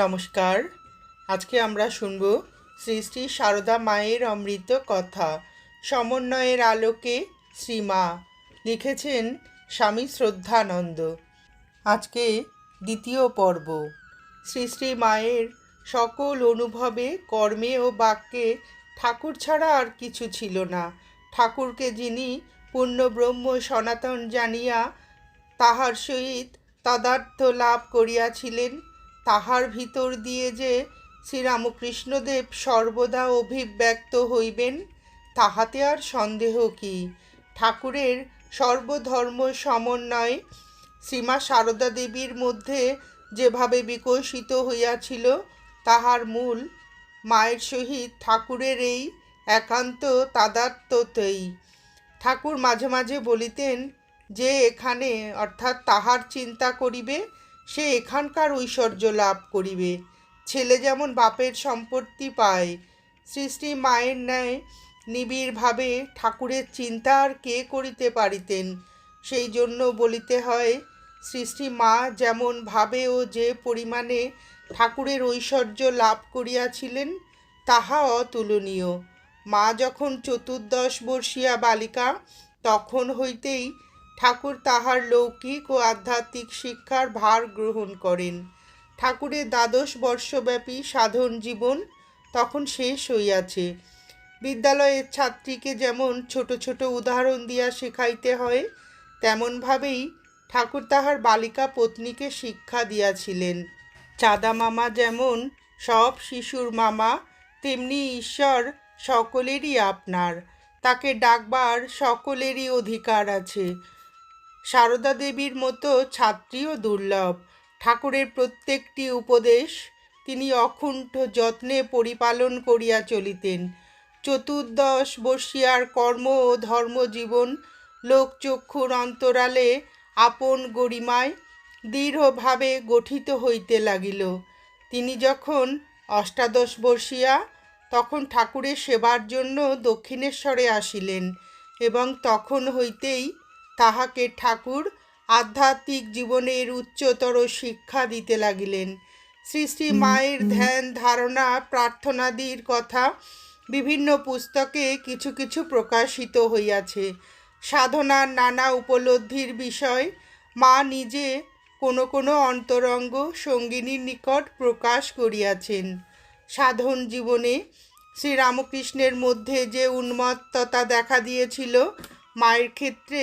নমস্কার। আজকে আমরা শুনব শ্রী শ্রী সারদা মায়ের অমৃত কথা। সমন্বয়ের আলোকে শ্রীমা লিখেছেন স্বামী শ্রদ্ধানন্দ। আজকে দ্বিতীয় পর্ব। শ্রী শ্রী মায়ের সকল অনুভবে, কর্মে ও বাক্যে ঠাকুর ছাড়া আর কিছু ছিল না। ঠাকুরকে যিনি পূর্ণ ব্রহ্ম সনাতন জানিয়া তাহার সহিত তদার্থ লাভ করিয়াছিলেন তাহার ভিতর দিয়ে যে শ্রীরামকৃষ্ণদেব সর্বদা অভিব্যক্ত হইবেন, তাহাতে আর সন্দেহ কি? ঠাকুরের সর্বধর্ম সমন্বয় শ্রীমা সারদা দেবীর মধ্যে যেভাবে বিকশিত হইয়াছিল, তাহার মূল মায়ের সহিত ঠাকুরের এই একান্ত তাদাত্ম্যতেই। ঠাকুর মাঝে মাঝে বলিতেন, যে এখানে অর্থাৎ তাহার চিন্তা করিবে সে এখানকার ঐশ্বর্য লাভ করিবে। ছেলে যেমন বাপের সম্পত্তি পায় শ্রী মায়ের ন্যায় নিবিড়ভাবে ঠাকুরের চিন্তা আর কে করিতে পারিতেন? সেই জন্য বলিতে হয় শ্রী মা যেমন ভাবে ও যে পরিমাণে ঠাকুরের ঐশ্বর্য লাভ করিয়াছিলেন, তাহা অতুলনীয়। মা যখন চতুর্দশ বর্ষীয়া বালিকা, তখন হইতেই ঠাকুর তাহার লৌকিক ও আধ্যাত্মিক শিক্ষার ভার গ্রহণ করেন। ঠাকুরের দ্বাদশ বর্ষব্যাপী সাধন জীবন তখন শেষ হইয়াছে। বিদ্যালয়ের ছাত্রীকে যেমন ছোট ছোট উদাহরণ দিয়া শেখাইতে হয়, তেমনভাবেই ঠাকুর তাহার বালিকা পত্নীকে শিক্ষা দিয়াছিলেন। চাঁদা মামা যেমন সব শিশুর মামা, তেমনি ঈশ্বর সকলেরই আপনার। তাকে ডাকবার সকলেরই অধিকার আছে। সারদা দেবীর মতো ছাত্রীও দুর্লভ। ঠাকুরের প্রত্যেকটি উপদেশ তিনি অকুণ্ঠ যত্নে পরিপালন করিয়া চলিতেন। চতুর্দশ বর্ষিয়ার কর্ম ও ধর্মজীবন লোকচক্ষুর অন্তরালে আপন গরিমায় দৃঢ়ভাবে গঠিত হইতে লাগিল। তিনি যখন অষ্টাদশ বর্ষিয়া, তখন ঠাকুরের সেবার জন্য দক্ষিণেশ্বরে আসিলেন এবং তখন হইতেই তাহাকে ঠাকুর আধ্যাত্মিক জীবনের উচ্চতর শিক্ষা দিতে লাগিলেন। শ্রী শ্রী মায়ের ধ্যান ধারণা প্রার্থনাদির কথা বিভিন্ন পুস্তকে কিছু কিছু প্রকাশিত হইয়াছে। সাধনার নানা উপলব্ধির বিষয় মা নিজে কোনো কোনো অন্তরঙ্গ সঙ্গিনীর নিকট প্রকাশ করিয়াছেন। সাধন জীবনে শ্রীরামকৃষ্ণের মধ্যে যে উন্মত্ততা দেখা দিয়েছিল মায়ের ক্ষেত্রে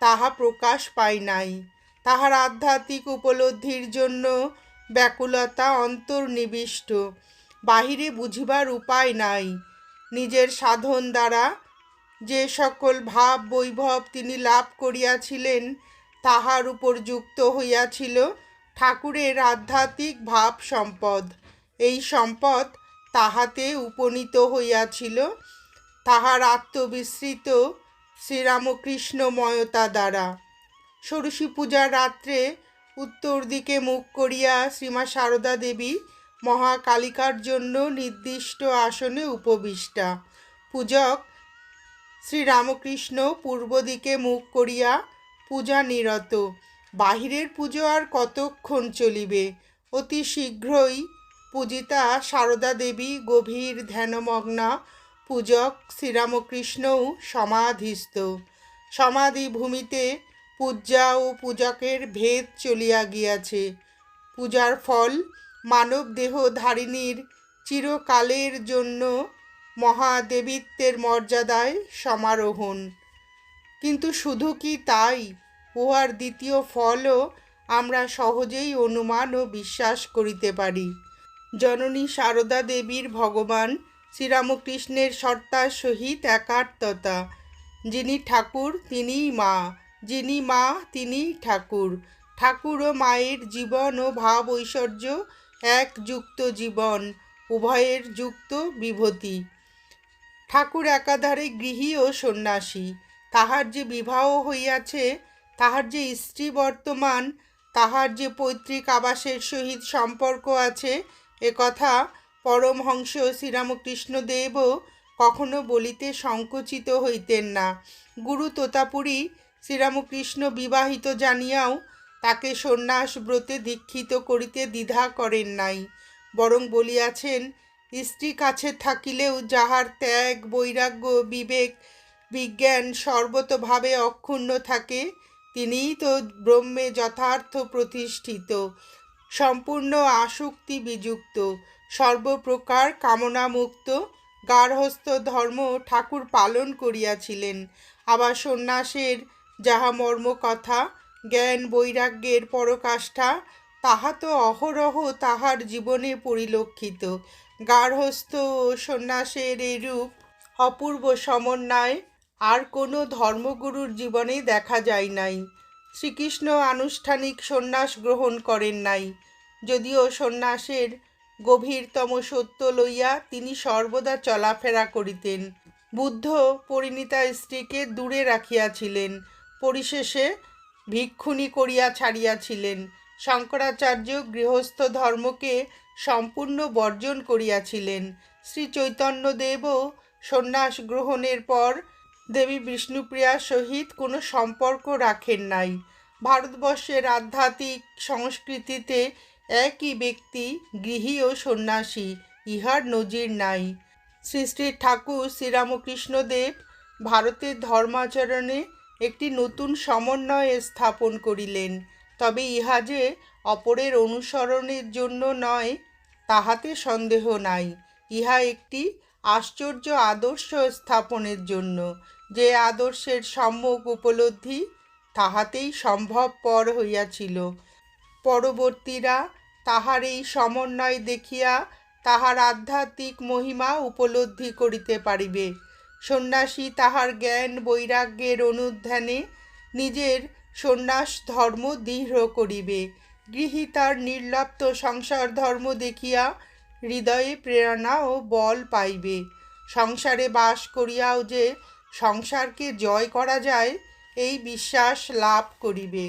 তাহা প্রকাশ পায় নাই। তাহার আধ্যাত্মিক উপলব্ধির জন্য ব্যাকুলতা অন্তর্নিবিষ্ট। বাহিরে বুঝিবার উপায় নাই। নিজের সাধন দ্বারা যে সকল ভাব বৈভব তিনি লাভ করিয়াছিলেন, তাহার উপর যুক্ত হইয়াছিল ঠাকুরের আধ্যাত্মিক ভাব সম্পদ। এই সম্পদ তাহাতে উপনীত হইয়াছিল। তাহার আত্মবিস্মৃত শ্রীরামকৃষ্ণময়তা দ্বারা। ষোড়শী পূজার রাত্রে উত্তর দিকে মুখ করিয়া শ্রীমা সারদা দেবী মহাকালিকার জন্য নির্দিষ্ট আসনে উপবিষ্টা। পূজক শ্রীরামকৃষ্ণ পূর্ব দিকে মুখ করিয়া পূজা নিরত। বাহিরের পুজো আর কতক্ষণ চলিবে? অতি শীঘ্রই পূজিতা সারদা দেবী গভীর ধ্যানমগ্না পূজক শ্রীরামকৃষ্ণও সমাধিস্থ। সমাধি ভূমিতে পূজা ও পূজকের ভেদ চলিয়া গিয়াছে। পূজার ফল মানব দেহ ধারিণীর চিরকালের জন্য মহাদেবিত্বের মর্যাদায় সমারোহণ। কিন্তু শুধু কি তাই? উহার দ্বিতীয় ফলও আমরা সহজেই অনুমান ও বিশ্বাস করিতে পারি। জননী সারদা দেবীর ভগবান শ্রীরামকৃষ্ণের সত্তার সহিত একাত্মতা। যিনি ঠাকুর, তিনিই মা। যিনি মা তিনি ঠাকুর। ঠাকুর ও মায়ের জীবন ও ভাব ঐশ্বর্য এক যুক্ত জীবন, উভয়ের যুক্ত বিভূতি। ঠাকুর একাধারে গৃহী ও সন্ন্যাসী। তাহার যে বিবাহ হইয়াছে, তাহার যে স্ত্রী বর্তমান, তাহার যে পৈতৃক আবাসের সহিত সম্পর্ক আছে একথা পরমহংস শ্রীরামকৃষ্ণদেবও কখনো বলিতে সংকুচিত হইতেন না। গুরু তোতাপুরী শ্রীরামকৃষ্ণ বিবাহিত জানিয়াও তাকে সন্ন্যাস ব্রতে দীক্ষিত করিতে দ্বিধা করেন নাই। বরং বলিয়াছেন, স্ত্রী কাছে থাকিলেও যাহার ত্যাগ, বৈরাগ্য, বিবেক, বিজ্ঞান সর্বতভাবে অক্ষুণ্ণ থাকে, তিনিই তো ব্রহ্মে যথার্থ প্রতিষ্ঠিত, সম্পূর্ণ আসক্তি বিযুক্ত। সর্বপ্রকার কামনামুক্ত, গার্হস্থ ধর্ম ঠাকুর পালন করিয়াছিলেন। আবার সন্ন্যাসের যাহা মর্ম কথা জ্ঞান বৈরাগ্যের পরকাষ্ঠা, তাহা তো অহরহ তাহার জীবনে পরিলক্ষিত। গার্হস্থ সন্ন্যাসের এরূপ অপূর্ব সমন্বয় আর কোনো ধর্মগুরুর জীবনে দেখা যায় নাই। শ্রীকৃষ্ণ আনুষ্ঠানিক সন্ন্যাস গ্রহণ করেন নাই। যদিও সন্ন্যাসের গভীরতম সত্য লইয়া তিনি সর্বদা চলাফেরা করিতেন। বুদ্ধ পরিণীতা স্ত্রীকে দূরে রাখিয়াছিলেন, পরিশেষে ভিক্ষুণী করিয়া ছাড়িয়াছিলেন। শঙ্করাচার্য গৃহস্থ ধর্মকে সম্পূর্ণ বর্জন করিয়াছিলেন। শ্রী চৈতন্যদেবও সন্ন্যাস গ্রহণের পর দেবী বিষ্ণুপ্রিয়ার সহিত কোনো সম্পর্ক রাখেন নাই। ভারতবর্ষের আধ্যাত্মিক সংস্কৃতিতে একই ব্যক্তি গৃহী ও সন্ন্যাসী, ইহার নজির নাই। শ্রী শ্রী ঠাকুর শ্রীরামকৃষ্ণদেব ভারতের ধর্মাচরণে একটি নতুন সমন্বয় স্থাপন করিলেন। তবে ইহা যে অপরের অনুসরণের জন্য নয়, তাহাতে সন্দেহ নাই। ইহা একটি আশ্চর্য আদর্শ স্থাপনের জন্য, যে আদর্শের সম্যক উপলব্ধি তাহাতেই সম্ভবপর হইয়াছিল। পরবর্তীরা তাহার এই সমন্বয় দেখিয়া তাহার আধ্যাত্মিক মহিমা উপলব্ধি করিতে পারিবে। সন্ন্যাসী তাহার জ্ঞান বৈরাগ্যের অনুধ্যানে নিজের সন্ন্যাস ধর্ম দৃঢ় করিবে। গৃহীতার নির্লপ্ত সংসার ধর্ম দেখিয়া হৃদয়ে প্রেরণা ও বল পাইবে। সংসারে বাস করিয়াও যে সংসারকে জয় করা যায়, এই বিশ্বাস লাভ করিবে।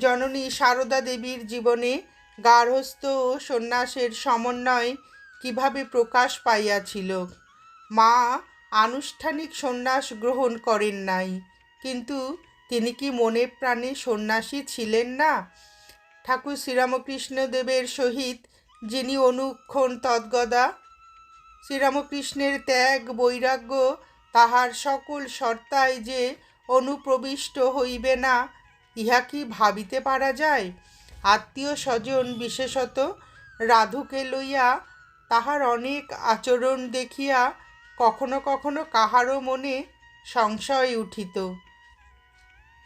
জননী সারদা দেবীর জীবনে গার্হস্থ ও সন্ন্যাসের সমন্বয় কীভাবে প্রকাশ পাইয়াছিল? মা আনুষ্ঠানিক সন্ন্যাস গ্রহণ করেন নাই, কিন্তু তিনি কি মনে প্রাণে সন্ন্যাসী ছিলেন না? ঠাকুর শ্রীরামকৃষ্ণ দেবের সহিত যিনি অনুক্ষণ তদ্গদা, শ্রীরামকৃষ্ণের ত্যাগ, বৈরাগ্য, তাহার সকল সত্তায় যে অনুপ্রবিষ্ট হইবে না, ইহা কি ভাবিতে পারা যায়? আত্মীয় স্বজন, বিশেষত রাধুকে লইয়া তাহার অনেক আচরণ দেখিয়া কখনো কখনো কাহারও মনে সংশয় উঠিত।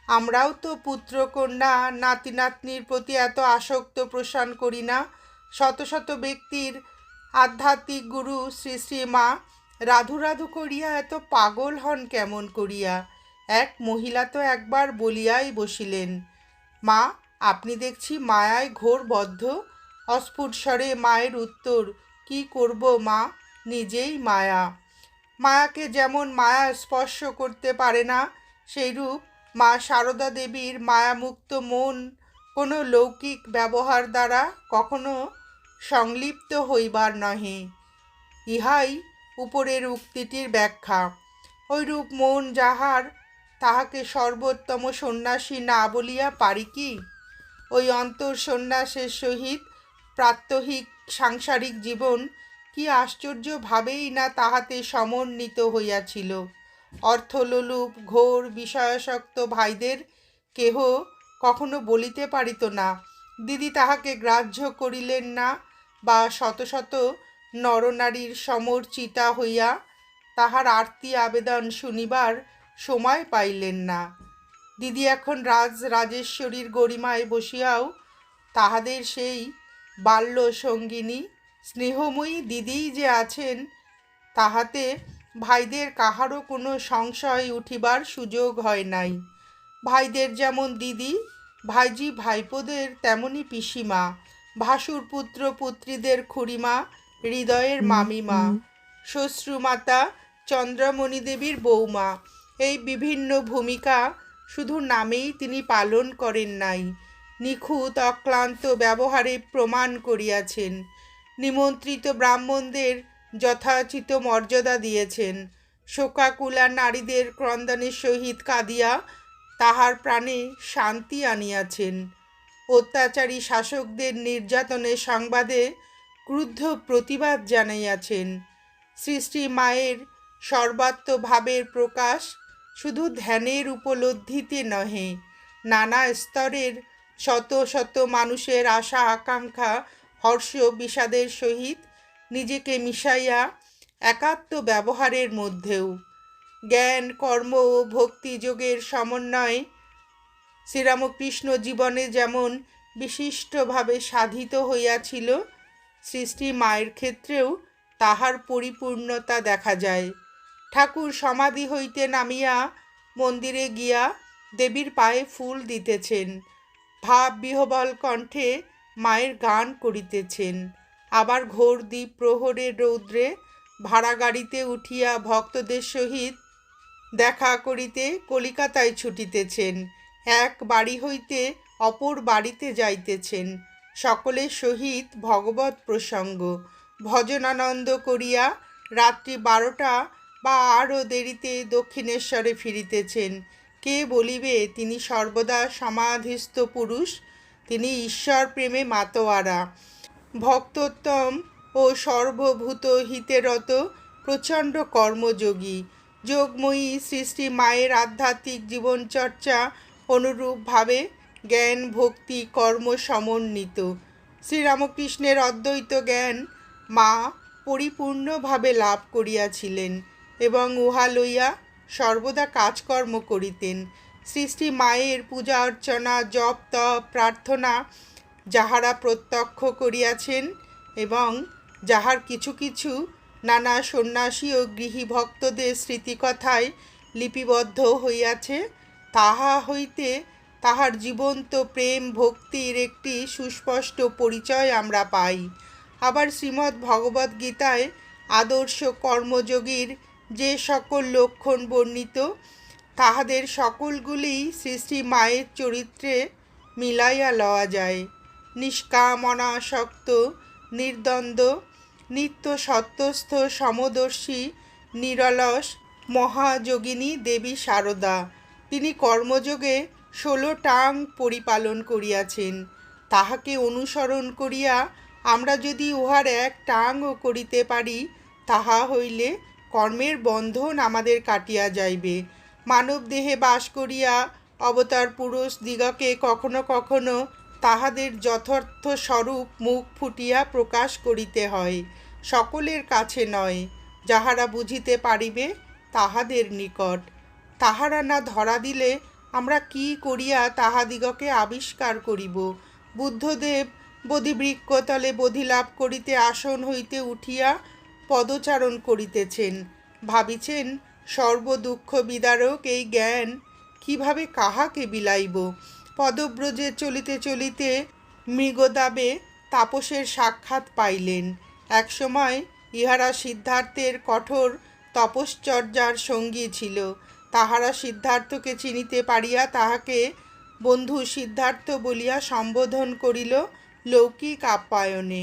আমরাও তো পুত্রকন্যা নাতি নাতনির প্রতি এত আসক্ত প্রসান করি না। শত শত ব্যক্তির আধ্যাত্মিক গুরু শ্রী শ্রী মা রাধু রাধু করিয়া এত পাগল হন কেমন করিয়া? এক মহিলা তো একবার বলিয়াই বসিলেন, মা আপনি দেখছি মায়ায় ঘোর বদ্ধ। অস্ফুট স্বরে মায়ের উত্তর, কি করব মা? নিজেই মায়া। মায়াকে যেমন মায়া স্পর্শ করতে পারে না, সেইরূপ মা সারদা দেবীর মায়ামুক্ত মন কোনো লৌকিক ব্যবহার দ্বারা কখনো সংলিপ্ত হইবার নহে। ইহাই উপরের উক্তিটির ব্যাখ্যা। ঐরূপ মন যাহার, তাহাকে সর্বোত্তম সন্ন্যাসী না বলিয়া পারি কি? ওই অন্তর সন্ন্যাসের সহিত প্রাত্যহিক সাংসারিক জীবন কি আশ্চর্যভাবেই না তাহাতে সমন্বিত হইয়াছিল। অর্থলোলুপ, ঘোর, বিষয়াসক্ত ভাইদের কেহ কখনো বলিতে পারিত না, দিদি তাহাকে গ্রাহ্য করিলেন না বা শত শত নরনারীর সমর্চিতা হইয়া তাহার আরতি আবেদন শুনিবার সময় পাইলেন না। দিদি এখন রাজ রাজেশ্বরীর গরিমায় বসিয়াও তাহাদের সেই বাল্য সঙ্গিনী। স্নেহময়ী দিদিই যে আছেন তাহাতে ভাইদের কাহারও কোনো সংশয় উঠিবার সুযোগ হয় নাই। ভাইদের যেমন দিদি ভাইজি ভাইপোদের তেমনি পিসিমা ভাসুর পুত্র পুত্রীদের খুড়িমা হৃদয়ের মামিমা শ্বশ্রুমাতা চন্দ্রমণি দেবীর বৌমা এই বিভিন্ন ভূমিকা শুধু নামেই তিনি পালন করেন নাই। নিখুঁত, অক্লান্ত ব্যবহারে প্রমাণ করিয়াছেন। নিমন্ত্রিত ব্রাহ্মণদের যথাচিত মর্যাদা দিয়েছেন। শোকাকুলা নারীদের ক্রন্দনের সহিত কাঁদিয়া তাহার প্রাণে শান্তি আনিয়াছেন। অত্যাচারী শাসকদের নির্যাতনের সংবাদে ক্রুদ্ধ প্রতিবাদ জানাইয়াছেন। সৃষ্টি মায়ের সর্বাত্মভাবের প্রকাশ শুধু ধ্যানের উপলব্ধিতে নহে, নানা স্তরের শত শত মানুষের আশা আকাঙ্ক্ষা হর্ষ বিষাদের সহিত নিজেকে মিশাইয়া একাত্ম ব্যবহারের মধ্যেও। জ্ঞান, কর্ম ও ভক্তি যোগের সমন্বয় শ্রীরামকৃষ্ণ জীবনে যেমন বিশিষ্টভাবে সাধিত হইয়াছিল, সৃষ্টি মায়ের ক্ষেত্রেও তাহার পরিপূর্ণতা দেখা যায়। ঠাকুর সমাধি হইতে নামিয়া মন্দিরে গিয়া দেবীর পায়ে ফুল দিতেছেন। ভাব বিহবল কণ্ঠে মায়ের গান করিতেছেন। আবার ঘোর দ্বীপ প্রহরের রৌদ্রে ভাড়া গাড়িতে উঠিয়া ভক্তদের সহিত দেখা করিতে কলিকাতায় ছুটিতেছেন। এক বাড়ি হইতে অপর বাড়িতে যাইতেছেন। সকলের সহিত ভগবত প্রসঙ্গ। ভজনানন্দ করিয়া রাত্রি বারোটা বা আরও দেরিতে দক্ষিণেশ্বরে ফিরিতেছেন। কে বলিবে, তিনি সর্বদা সমাধিস্থ পুরুষ, তিনি ঈশ্বর প্রেমে মাতোয়ারা। ভক্তোত্তম ও সর্বভূত হিতেরত প্রচণ্ড কর্মযোগী। যোগময়ী সৃষ্টি মায়ের আধ্যাত্মিক জীবনচর্চা অনুরূপভাবে জ্ঞান, ভক্তি, কর্ম সমন্বিত। শ্রীরামকৃষ্ণের অদ্বৈত জ্ঞান মা পরিপূর্ণভাবে লাভ করিয়াছিলেন। এবং উহা লইয়া সর্বদা কাজকর্ম করিতেন। সৃষ্টি মায়ের পূজা অর্চনা, জপ, তপ, প্রার্থনা যাহারা প্রত্যক্ষ করিয়াছেন এবং যাহার কিছু কিছু নানা সন্ন্যাসী ও গৃহী ভক্তদের স্মৃতিকথায় লিপিবদ্ধ হইয়াছে, তাহা হইতে তাহার জীবন্ত প্রেম ভক্তির একটি সুস্পষ্ট পরিচয় আমরা পাই। আবার শ্রীমদ্ ভগবদ্গীতায় আদর্শ কর্মযোগীর যে সকল লক্ষণ বর্ণিত, তাহাদের সকলগুলি শ্রী মায়ের চরিত্রে মিলাইয়া লওয়া যায়। নিষ্কামনাসক্ত, নির্দ্বন্দ্ব, নিত্য সত্যস্থ, সমদর্শী, নিরলস মহাযোগিনী দেবী শারদা তিনি কর্মযোগে ষোলো টাং পরিপালন করিয়াছেন। তাহাকে অনুসরণ করিয়া আমরা যদি উহার এক টাংও করিতে পারি, তাহা হইলে কর্মের বন্ধন আমাদের কাটিয়া যাইবে। মানব দেহে বাস করিয়া অবতার পুরুষ দিগকে কখনো কখনো তাহাদের যথার্থ স্বরূপ মুখ ফুটিয়া প্রকাশ করিতে হয়, সকলের কাছে নয়। যাহারা বুঝিতে পারিবে, তাহাদের নিকট। তাহারা না ধরা দিলে আমরা কি করিয়া তাহাদিগকে আবিষ্কার করিব? বুদ্ধদেব বোধিবৃক্ষতলে বোধি লাভ করিতে আসন হইতে উঠিয়া পদচারণ করিতেছেন। ভাবিছেন সর্বদুঃখ বিদারক এই জ্ঞান কীভাবে কাহাকে বিলাইব? পদব্রজে চলিতে চলিতে মৃগদাবে তাপসের সাক্ষাৎ পাইলেন। একসময় ইহারা সিদ্ধার্থের কঠোর তপশ্চর্যার সঙ্গী ছিল। তাহারা সিদ্ধার্থকে চিনিতে পারিয়া তাহাকে বন্ধু সিদ্ধার্থ বলিয়া সম্বোধন করিল লৌকিক আপ্যায়নে।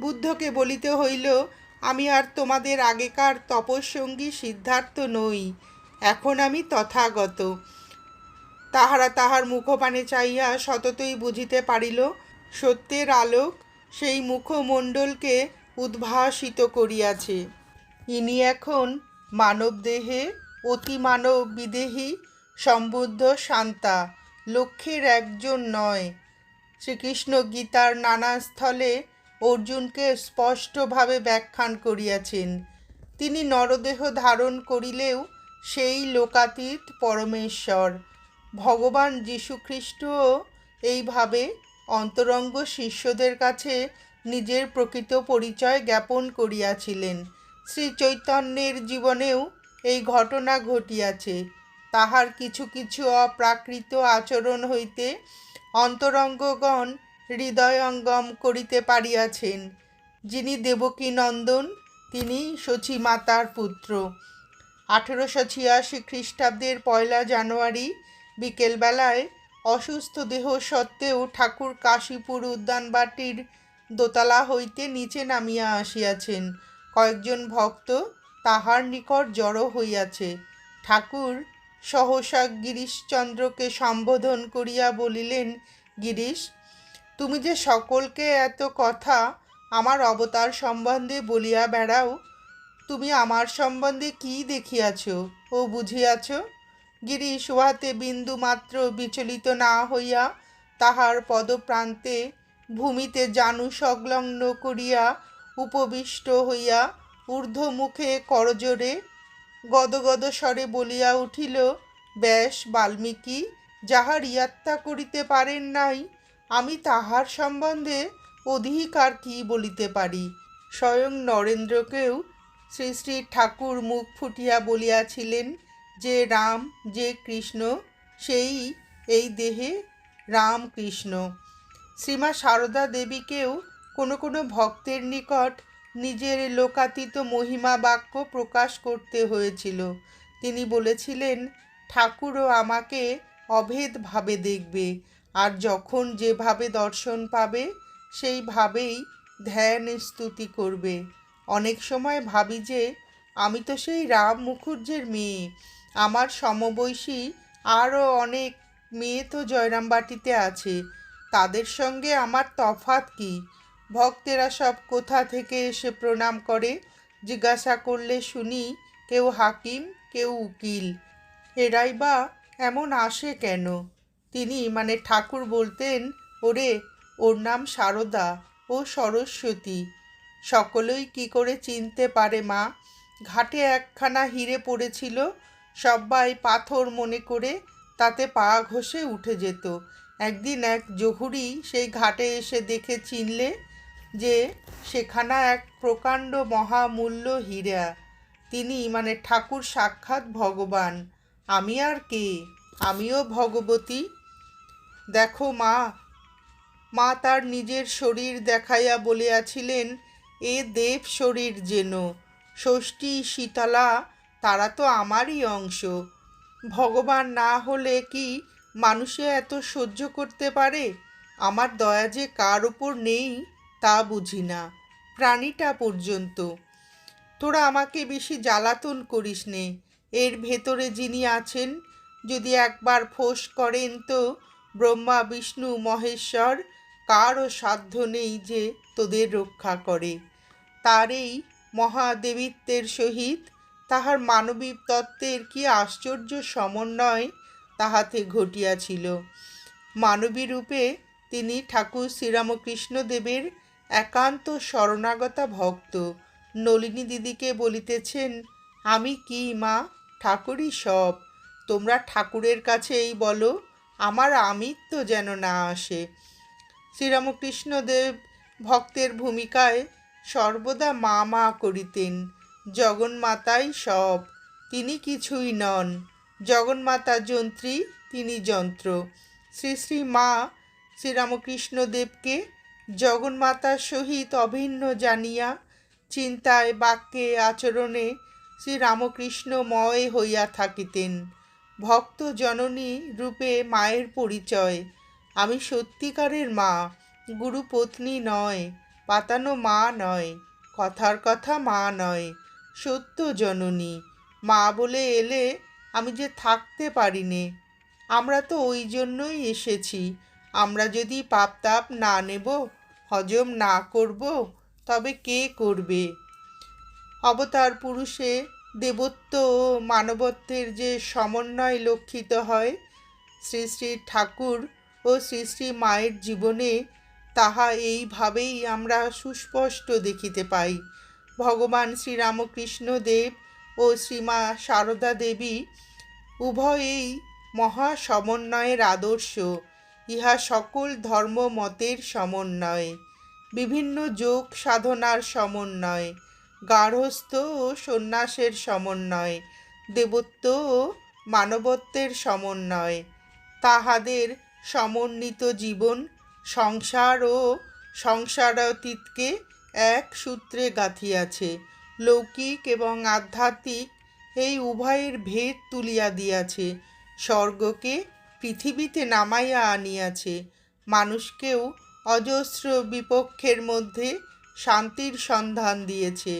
বুদ্ধকে বলিতে হইল আমি আর তোমাদের আগেকার তপস্বঙ্গী সিদ্ধার্থ নই, এখন আমি তথাগত। তাহারা তাহার মুখপানে চাইয়া সততই বুঝিতে পারিল, সত্যের আলোক সেই মুখমণ্ডলকে উদ্ভাসিত করিয়াছে। ইনি এখন মানবদেহে অতিমানব বিদেহী, সম্বুদ্ধ শান্তা লক্ষ্যের একজন নয়। শ্রীকৃষ্ণ গীতার নানা স্থলে অর্জুনকে স্পষ্টভাবে ব্যাখ্যান করিয়াছেন। তিনি নরদেহ ধারণ করিলেও সেই লোকাতীত পরমেশ্বর। ভগবান যীশুখ্রিস্টও এইভাবে অন্তরঙ্গ শিষ্যদের কাছে নিজের প্রকৃত পরিচয় জ্ঞাপন করিয়াছিলেন। শ্রী চৈতন্যের জীবনেও এই ঘটনা ঘটিয়াছে। তাহার কিছু কিছু অপ্রাকৃত আচরণ হইতে অন্তরঙ্গগণ হৃদয়ঙ্গম করিতে পারিয়াছেন, যিনি দেবকী নন্দন, তিনি শচী মাতার পুত্র। আঠেরোশো ছিয়াশি খ্রিস্টাব্দের পয়লা জানুয়ারি বিকেলবেলায় অসুস্থ দেহ সত্ত্বেও ঠাকুর কাশীপুর উদ্যানবাটির দোতলা হইতে নিচে নামিয়া আসিয়াছেন। কয়েকজন ভক্ত তাহার নিকট জড়ো হইয়াছে। ঠাকুর সহসা গিরিশচন্দ্রকে সম্বোধন করিয়া বলিলেন, গিরিশ তুমি যে সকলকে এত কথা আমার অবতার সম্বন্ধে বলিয়া বেড়াও, তুমি আমার সম্বন্ধে কি দেখিয়াছ ও বুঝিয়াছ? গিরিশ উহাতে বিন্দু মাত্র বিচলিত না হইয়া তাহার পদপ্রান্তে ভূমিতে জানু সংলগ্ন করিয়া উপবিষ্ট হইয়া ঊর্ধ্বমুখে করজোরে গদগদ স্বরে বলিয়া উঠিল, ব্যাস বাল্মীকি, যাহার ইয়াত্তা করিতে পারেন নাই আমি তাহার সম্বন্ধে অধিকার কি বলিতে পারি? স্বয়ং নরেন্দ্রকেও শ্রী শ্রী ঠাকুর মুখ ফুটিয়া বলিয়াছিলেন যে রাম, যে কৃষ্ণ, সেই এই দেহে রাম কৃষ্ণ শ্রীমা সারদা দেবীকেও কোনো কোনো ভক্তের নিকট নিজের লোকাতীত মহিমা বাক্য প্রকাশ করতে হয়েছিল। তিনি বলেছিলেন, ঠাকুরও আমাকে অভেদভাবে দেখবে। আর যখন যেভাবে দর্শন পাবে, সেইভাবেই ধ্যান স্তুতি করবে। অনেক সময় ভাবি যে, আমি তো সেই রাম মুখুজ্জের মেয়ে। আমার সমবয়সী আরও অনেক মেয়ে তো জয়রামবাটিতে আছে। তাদের সঙ্গে আমার তফাত কি? ভক্তেরা সব কোথা থেকে এসে প্রণাম করে? জিজ্ঞাসা করলে শুনি, কেউ হাকিম, কেউ উকিল। এরাই বা এমন আসে কেন? তিনি মানে ঠাকুর বলতেন, ওরে, ওর নাম সারদা ও সরস্বতী। সকলেই কি করে চিনতে পারে মা? ঘাটে একখানা হিরে পড়েছিল সবাই পাথর মনে করে তাতে পা ঘষে উঠে যেত। একদিন এক জহুরি সেই ঘাটে এসে দেখে চিনলে যে সেখানা এক প্রকাণ্ড মহামূল্য হীরা। তিনি মানে ঠাকুর সাক্ষাৎ ভগবান। আমি আর কে? আমিও ভগবতী। দেখো মা। মা তার নিজের শরীর দেখাইয়া বলিয়াছিলেন, এ দেব শরীর যেন। ষষ্ঠী শীতলা, তারা তো আমারই অংশ। ভগবান না হলে কি মানুষে এত সহ্য করতে পারে? আমার দয়া যে কার ওপর নেই, তা বুঝি না। প্রাণীটা পর্যন্ত। তোরা আমাকে বেশি জ্বালাতন করিস নে। এর ভেতরে যিনি আছেন, যদি একবার ফোঁস করেন তো ব্রহ্মা, বিষ্ণু, মহেশ্বর, কারও সাধ্য নেই যে তোদের রক্ষা করে। তার এই মহাদেবিত্বের সহিত তাহার মানবিক তত্ত্বের কি আশ্চর্য সমন্বয় তাহাতে ঘটিয়াছিল। মানবী রূপে তিনি ঠাকুর শ্রীরামকৃষ্ণদেবের একান্ত শরণাগতা ভক্ত। নলিনী দিদিকে বলিতেছেন, আমি কি মা? ঠাকুরই সব। তোমরা ঠাকুরের কাছে এই বলো আমার আমিত্ব যেন না আসে। শ্রীরামকৃষ্ণদেব ভক্তের ভূমিকায় সর্বদা মা মা করিতেন। জগন্মাতাই সব, তিনি কিছুই নন। জগন্মাতা যন্ত্রী, তিনি যন্ত্র। শ্রী শ্রী মা শ্রীরামকৃষ্ণদেবকে জগন্মাতার সহিত অভিন্ন জানিয়া চিন্তায় বাক্যে আচরণে শ্রীরামকৃষ্ণময় হইয়া থাকিতেন। ভক্ত জননী রূপে মায়ের পরিচয়। আমি সত্যিকারের মা গুরুপত্নী নয়, পাতানো মা নয়, কথার কথা মা নয়, সত্য জননী। মা বলে এলে আমি যে থাকতে পারিনে। আমরা তো ওই জন্যই এসেছি। আমরা যদি পাপ তাপ না নেব, হজম না করব, তবে কে করবে? অবতার পুরুষে দেবত্ব ও মানবত্বের যে সমন্বয় লক্ষিত হয়, শ্রী শ্রী ঠাকুর ও শ্রী শ্রী মায়ের জীবনে তাহা এইভাবেই আমরা সুস্পষ্ট দেখিতে পাই। ভগবান শ্রীরামকৃষ্ণ দেব ও শ্রীমা সারদা দেবী উভয়েই মহা সমন্বয়ের আদর্শ। ইহা সকল ধর্ম মতের সমন্বয়। বিভিন্ন যোগ সাধনার সমন্বয়। গার্হস্থ সন্ন্যাসের সমন্বয়, দেবত্ব মানবত্বের সমন্বয়। তাহাদের সমন্বিত জীবন, সংসার ও সংসারাতীতকে এক সূত্রে গাঁথিয়াছে। লৌকিক এবং আধ্যাত্মিক এই উভয়ের ভেদ তুলিয়া দিয়াছে। স্বর্গকে পৃথিবীতে নামাইয়া আনিয়াছে। মানুষকেও অজস্র বিপক্ষের মধ্যে শান্তির সন্ধান দিয়েছে।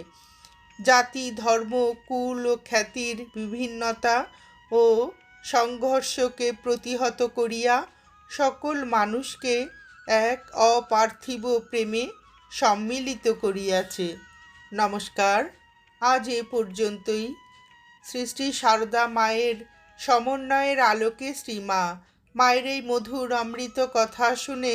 জাতি, ধর্ম, কুল ও খ্যাতির বিভিন্নতা ও সংঘর্ষকে প্রতিহত করিয়া সকল মানুষকে এক অপার্থিব প্রেমে সম্মিলিত করিয়াছে। নমস্কার। আজ এ পর্যন্তই। শ্রী সারদা মায়ের সমন্বয়ের আলোকে শ্রীমা মায়ের এই মধুর অমৃত কথা শুনে